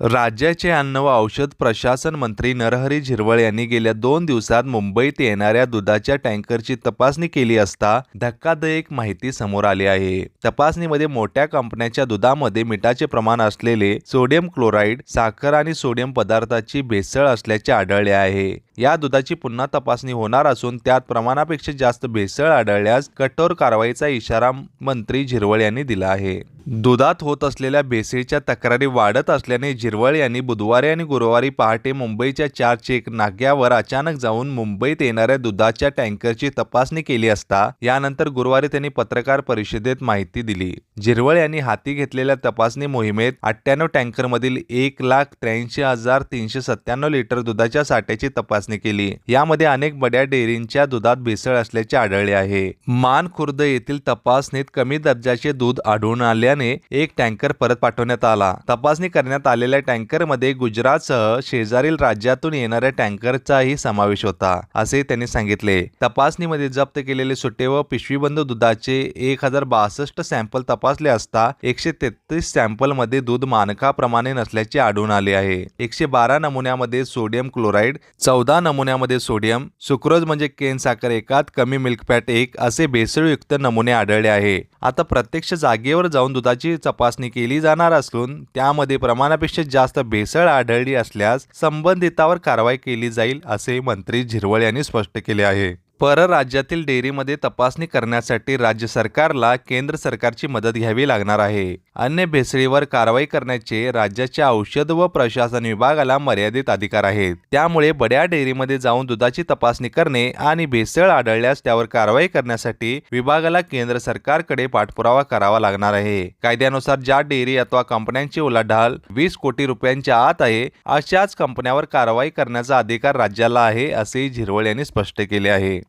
राज्याचे अन्न व औषध प्रशासन मंत्री नरहरी झिरवळ यांनी गेल्या दोन दिवसात मुंबईत येणाऱ्या दुधाच्या टँकरची तपासणी केली असता धक्कादायक माहिती समोर आली आहे. तपासणीमध्ये मोठ्या कंपन्यांच्या दुधामध्ये मिठाचे प्रमाण असलेले सोडियम क्लोराईड साखर आणि सोडियम पदार्थाची भेसळ असल्याचे आढळले आहे. या दुधाची पुन्हा तपासणी होणार असून त्यात प्रमाणापेक्षा जास्त भेसळ आढळल्यास कठोर कारवाईचा इशारा मंत्री झिरवळ यांनी दिला आहे. दुधात होत असलेल्या भेसळीच्या तक्रारी वाढत असल्याने झिरवळ यांनी बुधवारी आणि गुरुवारी पहाटे मुंबईच्या चार चेक नाक्यावर अचानक जाऊन मुंबईत येणाऱ्या दुधाच्या टँकरची तपासणी केली असता यानंतर गुरुवारी त्यांनी पत्रकार परिषदेत माहिती दिली. झिरवळ यांनी हाती घेतलेल्या तपासणी मोहिमेत अठ्ठ्याण्णव टँकरमधील एक लाख त्र्याऐंशी हजार तीनशे सत्त्याण्णव लिटर दुधाच्या साठ्याची तपासणी केली. यामध्ये अनेक बड्या डेअरींच्या दुधात भेसळ असल्याचे आढळले आहे. मान खुर्द येथील तपासणीत कमी दर्जाचे दूध आढळून आल्याने एक टँकर परत पाठवण्यात आला. तपासणी करण्यात आलेल्या टँकरमध्ये गुजरातसह शेजारील राज्यातून येणाऱ्या टँकरचाही समावेश होता असे त्यांनी सांगितले. तपासणीमध्ये जप्त केलेले सुटे व पिशवीबंद दुधाचे एक हजार बासष्ट सॅम्पल तपासले असता एकशे तेहतीस सॅम्पलमध्ये दूध मानकाप्रमाणे नसल्याचे आढळून आले आहे. एकशे बारा नमुन्यामध्ये सोडियम क्लोराईड चौदा नमुन्यामध्ये सोडियम सुक्रोज म्हणजे केन साखर एकात कमी मिल्क फॅट एक असे भेसळयुक्त नमुने आढळले आहे. आता प्रत्यक्ष जागेवर जाऊन दुधाची तपासणी केली जाणार असून त्यामध्ये प्रमाणापेक्षा जास्त भेसळ आढळली असल्यास संबंधितावर कारवाई केली जाईल असे मंत्री झिरवळ यांनी स्पष्ट केले आहे. परराज्यातील डेअरीमध्ये तपासणी करण्यासाठी राज्य सरकारला केंद्र सरकारची मदत घ्यावी लागणार आहे. अन्य भेसळीवर कारवाई करण्याचे राज्याच्या औषध व प्रशासन विभागाला मर्यादित अधिकार आहेत. त्यामुळे बड्या डेअरीमध्ये जाऊन दुधाची तपासणी करणे आणि भेसळ आढळल्यास त्यावर कारवाई करण्यासाठी विभागाला केंद्र सरकारकडे पाठपुरावा करावा लागणार आहे. कायद्यानुसार ज्या डेअरी अथवा कंपन्यांची उलाढाल वीस कोटी रुपयांच्या आत आहे अशाच कंपन्यावर कारवाई करण्याचा अधिकार राज्याला आहे असे झिरवळ यांनी स्पष्ट केले आहे.